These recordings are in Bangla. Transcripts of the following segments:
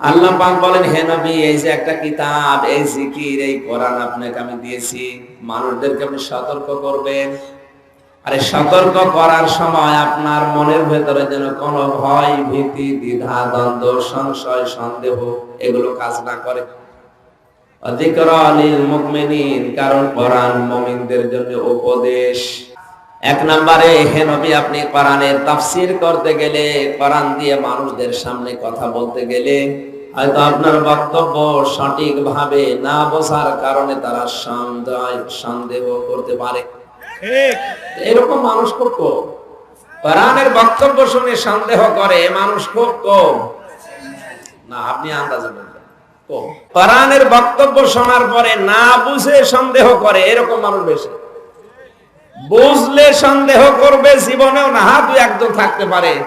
আল্লাহ পাক বলেন, হে নবী, এই যে একটা কিতাব, এই জিকির, এই কোরআন আপনাকে আমি দিয়েছি, মানুষদেরকে আপনি সতর্ক করবেন। আরে সতর্ক করার সময় আপনার মনের ভেতরে যেন কোনো ভয়, ভীতি, দ্বিধা, দ্বন্দ্ব, সংশয়, সন্দেহ, এগুলো কাজ না করে। অধিকর আলিল মুকমিনিন কারণ কোরআন মুমিনদের জন্য উপদেশ। এক নম্বরে হে নবী আপনি কোরআনের তাফসীর করতে গেলে কোরআন দিয়ে মানুষদের সামনে কথা বলতে গেলে হয়তো আপনার বক্তব্য সঠিকভাবে না বোঝার কারণে তারা সন্দেহ সন্দেহ করতে পারে। এরকম মানুষ খুব কম। কোরআনের বক্তব্য শুনে সন্দেহ করে মানুষ খুব কম। না আপনি আন্দাজে বলবেন। কোরআনের বক্তব্য শোনার পরে না বুঝে সন্দেহ করে এরকম মানুষ বেশি। বুঝলে সন্দেহ করবে, জীবনেও না, হা, দুই একজন থাকতে পারে।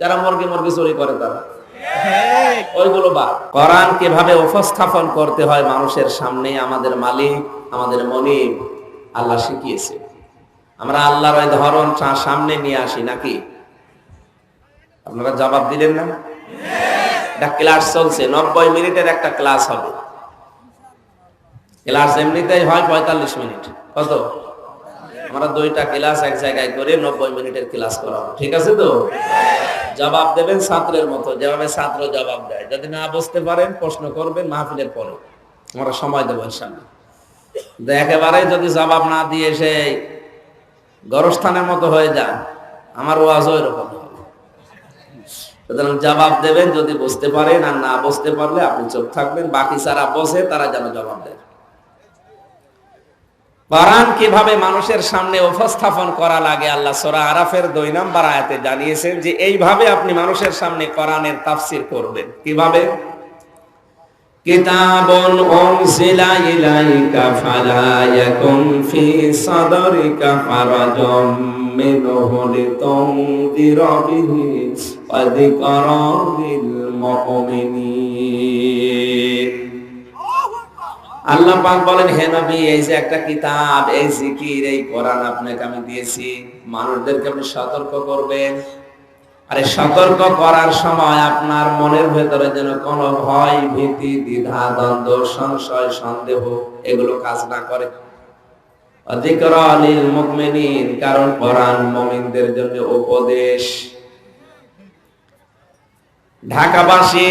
যারা মুরগি মুরগি চুরি করে তারা। আপনারা জবাব দিলেন না? একটা ক্লাস চলছে, নব্বই মিনিটের একটা ক্লাস হবে। ক্লাস এমনিতেই হয় পঁয়তাল্লিশ মিনিট। কত? আমরা দুইটা ক্লাস এক জায়গায় করে নব্বই মিনিটের ক্লাস করাবো, ঠিক আছে তো? জবাব দেবেন ছাত্রের মতো, যেভাবে ছাত্র জবাব দেয়। যদি না বুঝতে পারেন, প্রশ্ন করবেন, মাহফিলের পরে। আমরা সময় দেবো ইনশাল্লাহ একেবারে যদি জবাব না দিয়ে সেই গরস্থানের মতো হয়ে যান আমার ওয়াজও এরকম সুতরাং জবাব দেবেন, যদি বুঝতে পারেন আর না বুঝতে পারলে আপনি চোখ থাকবেন, বাকি যারা বসে তারা যেন জবাব দেয়। কোরআন কীভাবে মানুষের সামনে উপস্থাপন করা লাগে আল্লাহ সোরা আরাফের দুই নম্বর আয়াতে জানিয়েছেন যে এইভাবে আপনি মানুষের সামনে কোরআনের তাফসির করবেন। কীভাবে? কিতাবুন উনজিলা ইলাইকা ফালা ইয়াকুন ফি সাদরিকা ফারাজাম মিনহু লিতুনদিরা বিহি ওয়া যিকরা লিল মুমিনিন। আল্লাহ পাক বলেন, হে নবী, এই যে একটা কিতাব, এই জিকির, এই কোরআন আপনাকে আমি দিয়েছি। মানুষদেরকে আপনি সতর্ক করবেন। আরে সতর্ক করার সময় আপনার মনের ভেতরে যেন কোনো ভয়, ভীতি, দ্বিধা, দ্বন্দ্ব, সংশয়, সন্দেহ, এগুলো কাজ না করে। কারণ কোরআন মুমিনদের জন্য উপদেশ। ঢাকাবাসী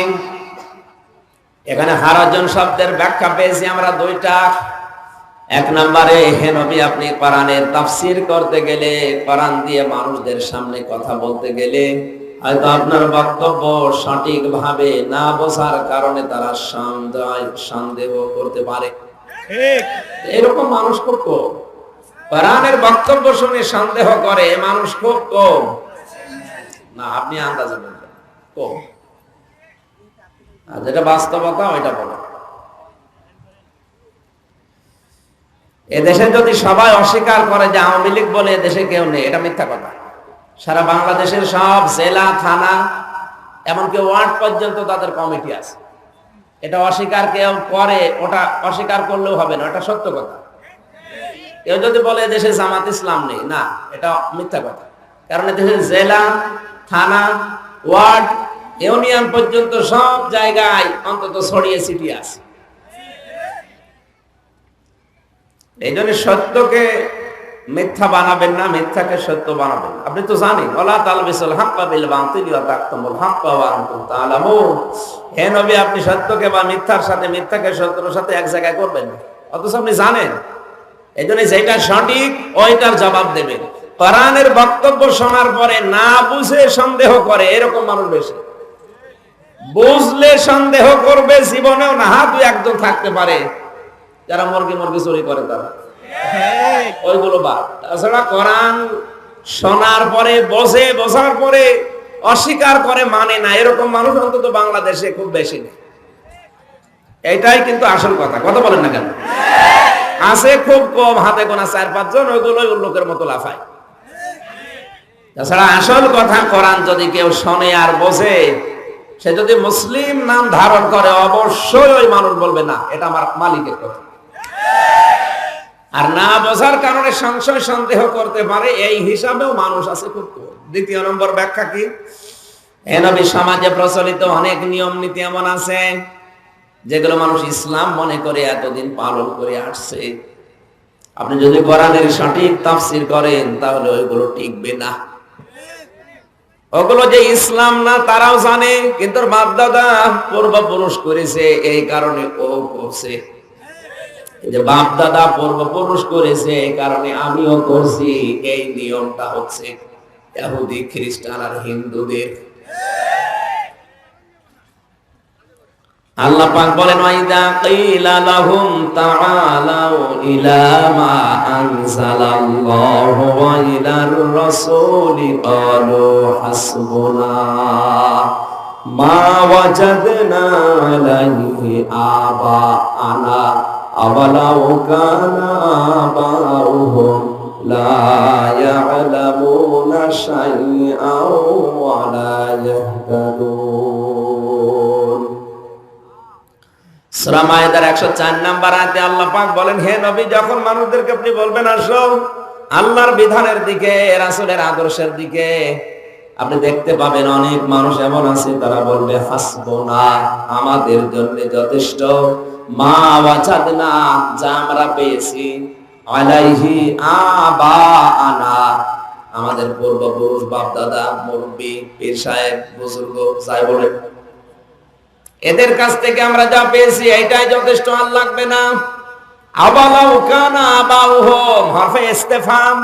এখানে হারাজন শব্দের ব্যাখ্যা পেয়েছি আমরা দুইটা। এক নম্বরে হে নবী আপনি কোরআনের তাফসির করতে গেলে কোরআন দিয়ে মানুষদের সামনে কথা বলতে গেলে হয়তো আপনার বক্তব্য সঠিকভাবে না বোঝার কারণে তারা সন্দেহ সন্দেহ করতে পারে। এরকম মানুষ খুব কম। কোরআনের বক্তব্য শুনে সন্দেহ করে মানুষ খুব কম। না আপনি আন্দাজে বলবেন। কম। আর যেটা বাস্তবতা, ওইটা বলো। এদেশে যদি সবাই অস্বীকার করে যে আওয়ামী লীগ বলে এদেশে কেউ নেই, এটা মিথ্যা কথা। সারা বাংলাদেশের সব জেলা, থানা, এমনকি ওয়ার্ড পর্যন্ত তাদের কমিটি আছে। এটা অস্বীকার কেউ করে, ওটা অস্বীকার করলেও হবে না, এটা সত্য কথা। কেউ যদি বলে দেশে জামাত ইসলাম নেই, না, এটা মিথ্যা কথা। কারণ এদেশে জেলা, থানা, ওয়ার্ড ইউনিয়ন পর্যন্ত সব জায়গায় অন্তত ছড়িয়ে ছিটিয়ে আছে। এই জন্য সত্যকে মিথ্যা বানাবেন না, মিথ্যাকে সত্য বানাবেন আপনি তো জানেন, ওলা তালবিসুল হাক্কা বিল বাতিল ওয়া তাকতুমুল হাক্কা ওয়া আনতুম তাআলামুন হে নবী, আপনি সত্যকে বা মিথ্যার সাথে, মিথ্যাকে সত্যের সাথে এক জায়গায় করবেন না। অথচ আপনি জানেন, এই জন্য যেটা সঠিক, ওইটার জবাব দেবেন। কোরআনের বক্তব্য শোনার পরে না বুঝে সন্দেহ করে, এরকম মানুষ বেশি। বুঝলে সন্দেহ করবে, জীবনেও না দুই একজন থাকতে পারে। যারা মুরগি মুরগি চুরি করে তারা। ওইগুলো বাদ। তাছাড়া কোরআন শোনার পরে বসে বসার পরে, অস্বীকার করে মানে না। এরকম মানুষ অন্তত বাংলাদেশে খুব বেশি নেই। এটাই কিন্তু আসল কথা। কথা বলেন না কেন? আছে খুব কম, হাতে গোনা চার পাঁচজন, ওইগুলোই লোকের মতো লাফায়। তাছাড়া আসল কথা, কোরআন যদি কেউ শোনে আর বোঝে সে যদি মুসলিম নাম ধারণ করে, অবশ্যই ওই মানুষ বলবে, না, এটা আমার মালিকের কথা। আর না বোঝার কারণে সংশয় সন্দেহ করতে পারে, এই হিসাবেও মানুষ আছে খুব দ্বিতীয় নম্বর ব্যাখ্যা কি? এ নবী সমাজে প্রচলিত অনেক নিয়ম নীতি এমন আছে, যেগুলো মানুষ ইসলাম মনে করে এতদিন পালন করে আসছে। আপনি যদি কোরআনের সঠিক তাফসির করেন, তাহলে ওইগুলো টিকবে না। ওগুলো যে ইসলাম না, তারাও জানে, কিন্তু বাপ দাদা পূর্বপুরুষ করেছে, এই কারণে ও করছে। যে বাপ দাদা পূর্বপুরুষ করেছে, এই কারণে আমিও করছি, এই নিয়মটা হচ্ছে খ্রিস্টান আর হিন্দুদের। আল্লাহ পাক বলেন, ওয়াইদা কিলা লাহুম তাআলাউ ইলা মা আনজালাল্লাহু ওয়া ইলার রাসূলি ক্বালু হাসবুনা মা ওয়াজাদনা আলাইহি আবা আনা আওয়ালাউ কানা আবাউহুম লা ইয়ালামুনা শাইআন ওয়া লা ইয়াহতাদুন সূরা মায়েদার 104 নাম্বার আয়াতে আল্লাহ পাক বলেন, হে নবী, যখন মানুষদেরকে আপনি বলবেন, আসো আল্লাহর বিধানের দিকে, রাসূলের আদর্শের দিকে, আপনি দেখতে পাবেন অনেক মানুষ এমন আছে, তারা বলবে, হাসবুনা, আমাদের জন্য যথেষ্ট। মা ওয়াজাদনা, যা আমরা পেয়েছি। আলাইহি আবা আনা আমাদের পূর্বপুরুষ বাপ দাদা মুরব্বী, পীর সাহেব, বুজুর্গ বলে এদের কাছ থেকে আমরা যা পেয়েছি, এটাই যথেষ্ট, আর লাগবে না। আবালাউ কানা আবাউহুম। হরফে ইস্তেফাম।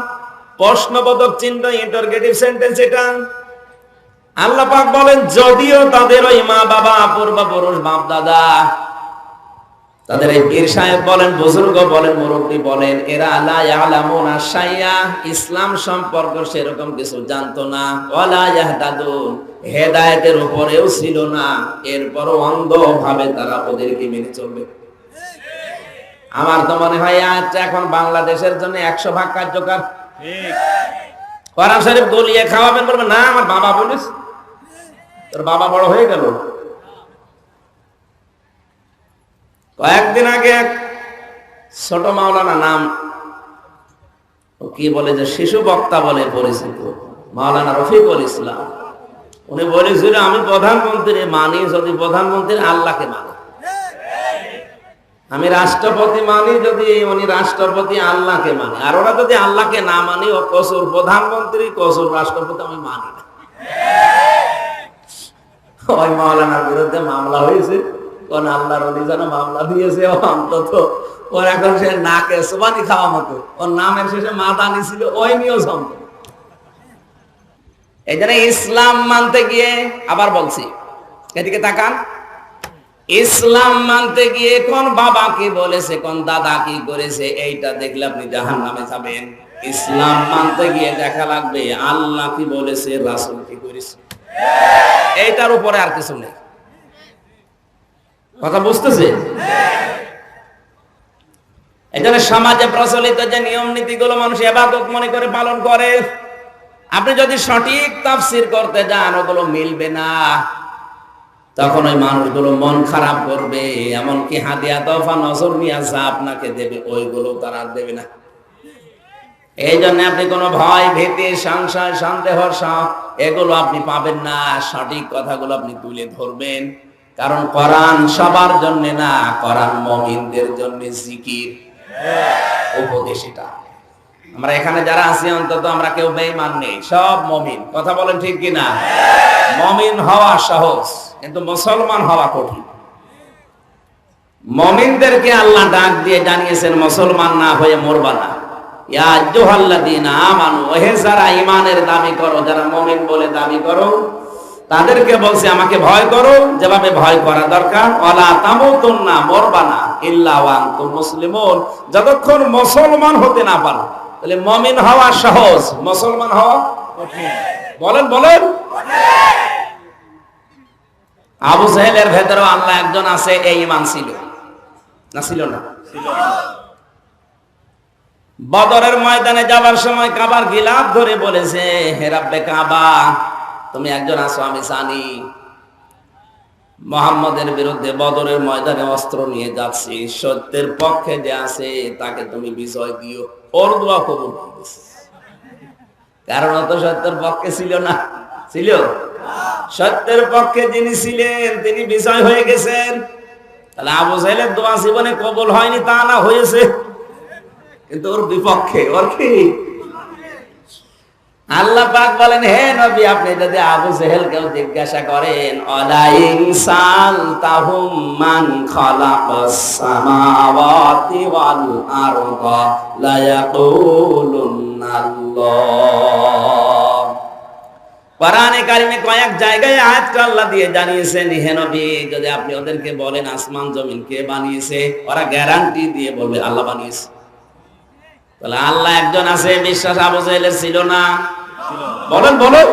প্রশ্নবোধক চিহ্ন, ইন্টারগেটিভ সেন্টেন্স এটা। আল্লাহ পাক বলেন, যদিও তাদের ওই মা বাবা পূর্বপুরুষ বাপ দাদা তাদের এই পীর সাহেব বলেন বুজুর্গ বলেন মুরব্বী বলেন এরা লা ইয়ালামুনা শাইয়া ইসলাম সম্পর্ক সেরকম কিছু জানতো না। ওয়ালা ইয়াহতাদুন হেদায়েতের উপরেও ছিল না। এরপরও অন্ধভাবে তারা ওদেরকে মেনে চলবে। আমার তো মনে হয় আচ্ছা এখন বাংলাদেশের জন্য একশো ভাগ কার্যকর। কোরআন শরীফ গলিয়ে খাওয়াবেন বলবেন না আমার বাবা বলিস তোর বাবা বড় হয়ে গেল। কয়েকদিন আগে এক ছোট মাওলানা নাম ও কি বলে যে শিশু বক্তা বলে পরিচিত, মাওলানা রফিকুল ইসলাম। উনি বলেছিল আমি প্রধানমন্ত্রী, মানি যদি প্রধানমন্ত্রী, আল্লাহকে মানি। আমি রাষ্ট্রপতি মানি যদি উনি রাষ্ট্রপতি, আল্লাহকে মানে। আর ওরা যদি আল্লাহকে না মানি, ও কসুর প্রধানমন্ত্রী, কসুর রাষ্ট্রপতি, আমি মানি না। ওই মাওলানার বিরুদ্ধে মামলা হয়েছে। কোন আল্লাহর মামলা দিয়েছে অন্তত। ওর এখন সে নাকে খাওয়া মতো। ওর নামের শেষে মা দানি ছিল, ওই নিয়েও এই জন্য ইসলাম মানতে গিয়ে, আবার বলছি, এদিকে তাকান। ইসলাম মানতে গিয়ে কোন বাবা কি বলেছে, কোন দাদা কি করেছে, এইটা দেখলে আপনি জাহান নামে যাবেন। ইসলাম মানতে গিয়ে দেখা লাগবে, আল্লাহ কি বলেছে, রাসুল কি করেছে। এইটার উপরে আর কিছু নেই। কথা বুঝতেছে? এখানে সমাজে প্রচলিত যে নিয়ম নীতিগুলো মানুষ এবাদত মনে করে পালন করে, আপনি যদি সঠিক তাফসির করতে যান, ওগুলো মিলবে না। তখন ওই মানুষগুলো মন খারাপ করবে, এমনকি হাদিয়া তফা নজর নিয়ে যা আপনাকে দেবে, ওইগুলো তারা আর দেবে না। এই জন্য আপনি কোনো ভয়, ভীতি, সংশয়, সন্দেহ এগুলো আপনি পাবেন না। সঠিক কথাগুলো আপনি তুলে ধরবেন। কারণ কোরআন সবার জন্য না, কোরআন মমিনদের জন্য জিকির। উপদেশ এটা। আমরা এখানে যারা আছি, অন্তত আমরা কেউ বেঈমান নেই, সব মমিন। কথা বলেন ঠিক কিনা? মমিন হওয়া সহজ, কিন্তু মুসলমান হওয়া কঠিন। মমিনদেরকে আল্লাহ ডাক দিয়ে জানিয়েছেন, মুসলমান না হয়ে মরবা না। ইয়া আইয়ুহাল্লাযীনা আমানু, ওহে যারা ঈমানের দাবি করো, যারা মমিন বলে দাবি করো তাদেরকে বলছে, আমাকে ভয় করো, যেভাবে ভয় করা দরকার। ওয়ালা তামুতুন্না মরবা না ইল্লা ওয়া আনতুম মুসলিমুন। যতক্ষণ মুসলমান হতে না পারো। তাহলে মুমিন হওয়া সহজ। মুসলমান হওয়া বলেন বলেন। আবু সাহেলের ভেতরেও আল্লাহ একজন আছে এই ইমান ছিল। না ছিল না। বদরের ময়দানে যাবার সময় কাবার গিলাপ ধরে বলেছে হেরাব্বে কাবা তুমি একজন আছো আমি জানি। মোহাম্মদের বিরুদ্ধে বদরের ময়দানে অস্ত্র নিয়ে যাচ্ছি, সত্যের পক্ষে যে আছে, তাকে তুমি বিজয় দিও, ওর দোয়া কবুল কারণ অত সত্যের পক্ষে ছিল না। ছিল? সত্যের পক্ষে যিনি ছিলেন, তিনি বিজয় হয়ে গেছেন। তাহলে আবু সাহেলের দোয়া জীবনে কবল হয়নি, তা না হয়েছে। কিন্তু ওর বিপক্ষে, ওর কি? আল্লাহ পাক বলেন, হে নবী, আপনি যদি আবু জেহেল কেউ জিজ্ঞাসা করেন তাহুম মান সামাওয়াতি ওয়াল আরদা? লা ইয়াকুলুনাল্লাহ কোরআনে কারিমে কয়েক জায়গায় আল্লাহ দিয়ে জানিয়েছেন, হে নবী, যদি আপনি ওদেরকে বলেন, আসমান, জমিন কে বানিয়েছে, ওরা গ্যারান্টি দিয়ে বলবে, আল্লাহ বানিয়েছে। তাহলে আল্লাহ একজন আছে, বিশ্বাস আবু জাহেলের ছিল না। বলেন বলুন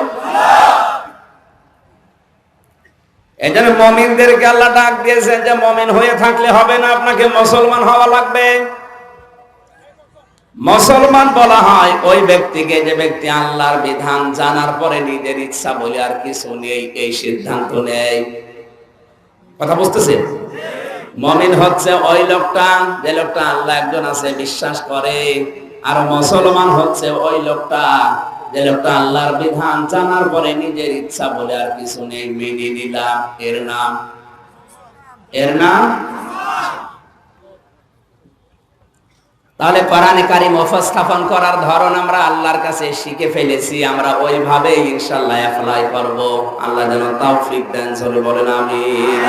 মমিনদেরকে আল্লাহ ডাক দিয়েছেন যে, মমিন হয়ে থাকলে হবে না, আপনাকে মুসলমান হওয়া লাগবে। মুসলমান বলা হয়, ওই ব্যক্তিকে যে ব্যক্তি আল্লাহর বিধান জানার পরে নিজের ইচ্ছা বলে আর কিছু নেই, এই সিদ্ধান্ত নেই। কথা বুঝতেছেন? মমিন হচ্ছে ওই লোকটা, যে লোকটা আল্লাহ একজন আছে, বিশ্বাস করে। আর মুসলমান হচ্ছে ওই লোকটা, যে লোকটা আল্লাহর বিধান জানার পরে নিজের ইচ্ছা বলে আর কিছু নেই, মেনে নিলাম। এর নাম? এর নাম? তাহলে কোরআনে কারিম উপস্থাপন করার ধরন আমরা আল্লাহর কাছে শিখে ফেলেছি, আমরা ওইভাবে ইনশাআল্লাহ অ্যাপ্লাই করব। আল্লাহ যেন তৌফিক দেন চলে বলেন, আমিন।